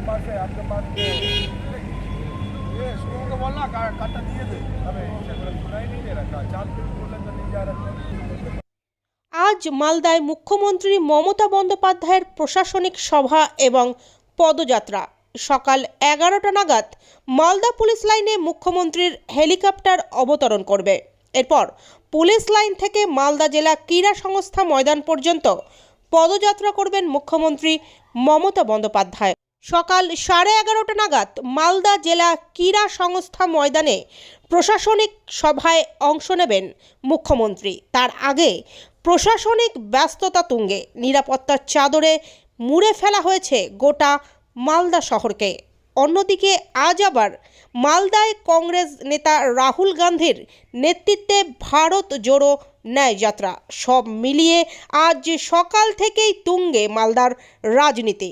पास है आपके पास तो ये शुरू को बोलना का- काटा दिए थे हमें सुनाई नहीं दे रहा था चार दिन बोले तो नहीं जा रहा था আজ মালদায় মুখ্যমন্ত্রী মমতা বন্দ্যোপাধ্যায়ের প্রশাসনিক সভা এবং পদযাত্রা সকাল এগারোটা নাগাদ মালদা পুলিশ লাইনে মুখ্যমন্ত্রীর হেলিকপ্টার অবতরণ করবে এরপর পুলিশ লাইন থেকে মালদা জেলা ক্রীড়া সংস্থা ময়দান পর্যন্ত পদযাত্রা করবেন মুখ্যমন্ত্রী মমতা বন্দ্যোপাধ্যায় সকাল সাড়ে এগারোটা নাগাদ মালদা জেলা ক্রীড়া সংস্থা ময়দানে প্রশাসনিক সভায় অংশ নেবেন মুখ্যমন্ত্রী। তার আগে প্রশাসনিক ব্যস্ততা তুঙ্গে নিরাপত্তার চাদরে মুড়ে ফেলা হয়েছে গোটা মালদা শহরকে। অন্যদিকে আজ আবার মালদায় কংগ্রেস নেতা রাহুল গান্ধীর নেতৃত্বে ভারত জোড়ো ন্যায় যাত্রা সব মিলিয়ে আজ সকাল থেকেই তুঙ্গে মালদার রাজনীতি।